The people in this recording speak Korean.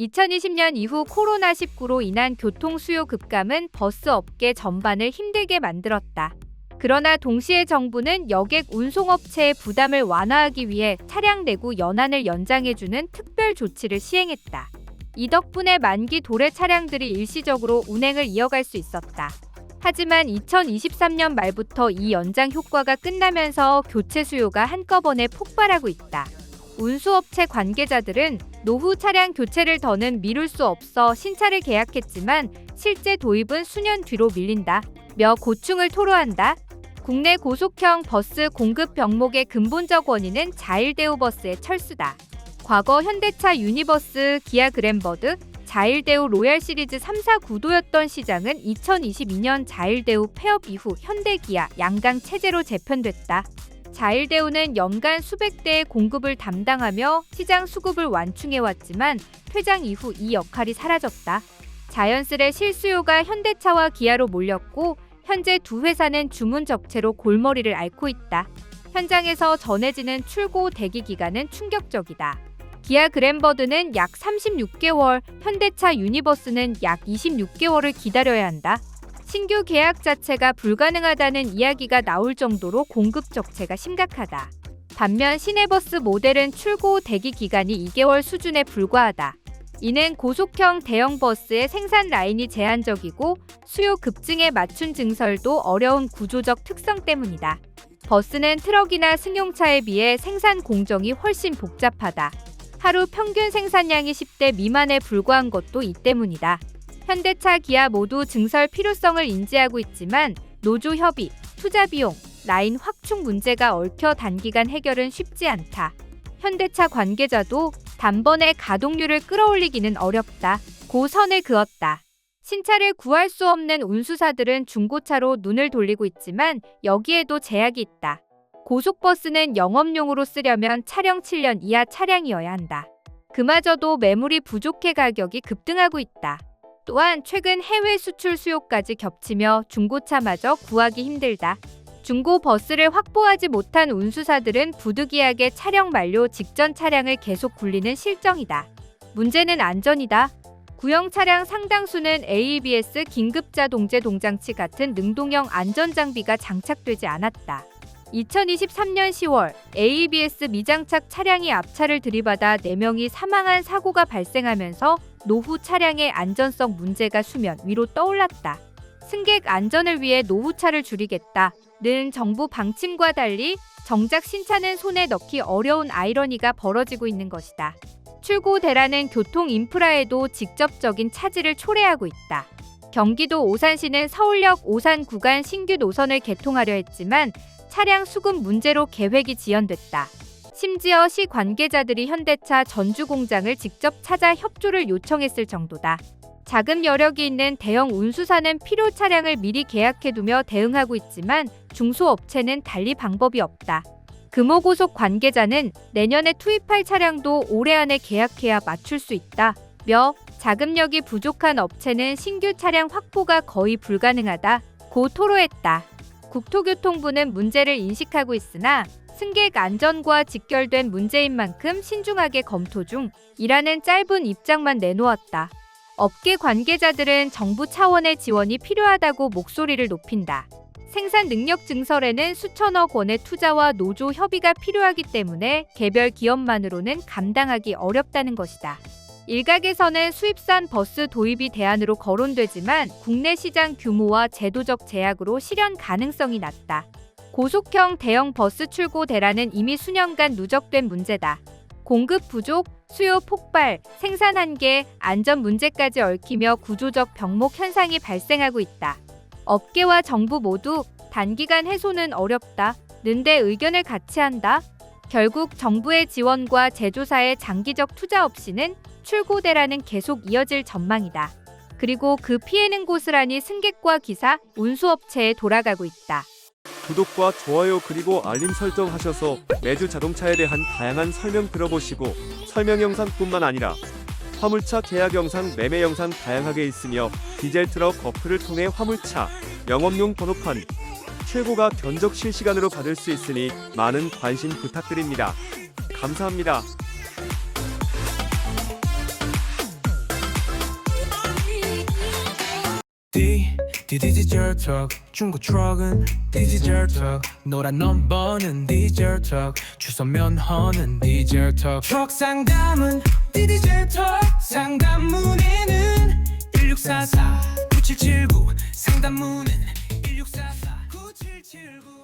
2020년 이후 코로나19로 인한 교통 수요 급감은 버스 업계 전반을 힘들게 만들었다. 그러나 동시에 정부는 여객 운송업체의 부담을 완화하기 위해 차량 내구 연한을 연장해주는 특별 조치를 시행했다. 이 덕분에 만기 도래 차량들이 일시적으로 운행을 이어갈 수 있었다. 하지만 2023년 말부터 이 연장 효과가 끝나면서 교체 수요가 한꺼번에 폭발하고 있다. 운수업체 관계자들은 노후 차량 교체를 더는 미룰 수 없어 신차를 계약했지만 실제 도입은 수년 뒤로 밀린다. 며 고충을 토로한다. 국내 고속형 버스 공급 병목의 근본적 원인은 자일대우 버스의 철수다. 과거 현대차 유니버스, 기아 그랜버드, 자일대우 로얄 시리즈 3사 구도였던 시장은 2022년 자일대우 폐업 이후 현대기아 양강 체제로 재편됐다. 자일대우는 연간 수백 대의 공급을 담당하며 시장 수급을 완충해왔지만 퇴장 이후 이 역할이 사라졌다. 자연스레 실수요가 현대차와 기아로 몰렸고 현재 두 회사는 주문 적체로 골머리를 앓고 있다. 현장에서 전해지는 출고 대기 기간은 충격적이다. 기아 그랜버드는 약 36개월, 현대차 유니버스는 약 26개월을 기다려야 한다. 신규 계약 자체가 불가능하다는 이야기가 나올 정도로 공급 적체가 심각하다. 반면 시내버스 모델은 출고 대기 기간이 2개월 수준에 불과하다. 이는 고속형 대형 버스의 생산 라인이 제한적이고 수요 급증에 맞춘 증설도 어려운 구조적 특성 때문이다. 버스는 트럭이나 승용차에 비해 생산 공정이 훨씬 복잡하다. 하루 평균 생산량이 10대 미만에 불과한 것도 이 때문이다. 현대차, 기아 모두 증설 필요성을 인지하고 있지만 노조 협의, 투자 비용, 라인 확충 문제가 얽혀 단기간 해결은 쉽지 않다. 현대차 관계자도 단번에 가동률을 끌어올리기는 어렵다. 고 선을 그었다. 신차를 구할 수 없는 운수사들은 중고차로 눈을 돌리고 있지만 여기에도 제약이 있다. 고속버스는 영업용으로 쓰려면 차량 7년 이하 차량이어야 한다. 그마저도 매물이 부족해 가격이 급등하고 있다. 또한 최근 해외 수출 수요까지 겹치며 중고차마저 구하기 힘들다. 중고 버스를 확보하지 못한 운수사들은 부득이하게 촬영 만료 직전 차량을 계속 굴리는 실정이다. 문제는 안전이다. 구형 차량 상당수는 ABS 긴급자동제 동장치 같은 능동형 안전장비가 장착되지 않았다. 2023년 10월 ABS 미장착 차량이 앞차를 들이받아 4명이 사망한 사고가 발생하면서 노후 차량의 안전성 문제가 수면 위로 떠올랐다. 승객 안전을 위해 노후차를 줄이겠다는 정부 방침과 달리 정작 신차는 손에 넣기 어려운 아이러니가 벌어지고 있는 것이다. 출고 대란은 교통 인프라에도 직접적인 차질을 초래하고 있다. 경기도 오산시는 서울역 오산 구간 신규 노선을 개통하려 했지만 차량 수급 문제로 계획이 지연됐다. 심지어 시 관계자들이 현대차 전주 공장을 직접 찾아 협조를 요청했을 정도다. 자금 여력이 있는 대형 운수사는 필요 차량을 미리 계약해두며 대응하고 있지만 중소업체는 달리 방법이 없다. 금호고속 관계자는 내년에 투입할 차량도 올해 안에 계약해야 맞출 수 있다. 며 자금력이 부족한 업체는 신규 차량 확보가 거의 불가능하다. 고 토로했다. 국토교통부는 문제를 인식하고 있으나 승객 안전과 직결된 문제인 만큼 신중하게 검토 중이라는 짧은 입장만 내놓았다. 업계 관계자들은 정부 차원의 지원이 필요하다고 목소리를 높인다. 생산 능력 증설에는 수천억 원의 투자와 노조 협의가 필요하기 때문에 개별 기업만으로는 감당하기 어렵다는 것이다. 일각에서는 수입산 버스 도입이 대안으로 거론되지만 국내 시장 규모와 제도적 제약으로 실현 가능성이 낮다. 고속형 대형 버스 출고 대란은 이미 수년간 누적된 문제다. 공급 부족, 수요 폭발, 생산 한계, 안전 문제까지 얽히며 구조적 병목 현상이 발생하고 있다. 업계와 정부 모두 단기간 해소는 어렵다. 는데 의견을 같이 한다. 결국 정부의 지원과 제조사의 장기적 투자 없이는 출고대라는 계속 이어질 전망이다. 그리고 그 피해는 고스란히 승객과 기사, 운수업체에 돌아가고 있다. 구독과 좋아요 그리고 알림 설정 하셔서 매주 자동차에 대한 다양한 설명 들어보시고 설명 영상뿐만 아니라 화물차 계약 영상, 매매 영상 다양하게 있으며 디젤 트럭 어플을 통해 화물차 영업용 번호판 최고가 견적 실시간으로 받을 수 있으니 많은 관심 부탁드립니다. 감사합니다. 디디지털 턱 중고 트럭은 디지털 턱 노란 넘버는 디지털 턱 주소 면허는 디지털 턱 트럭 상담은 디지털 턱 상담문에는 1644 9779 상담문은 는1644 9779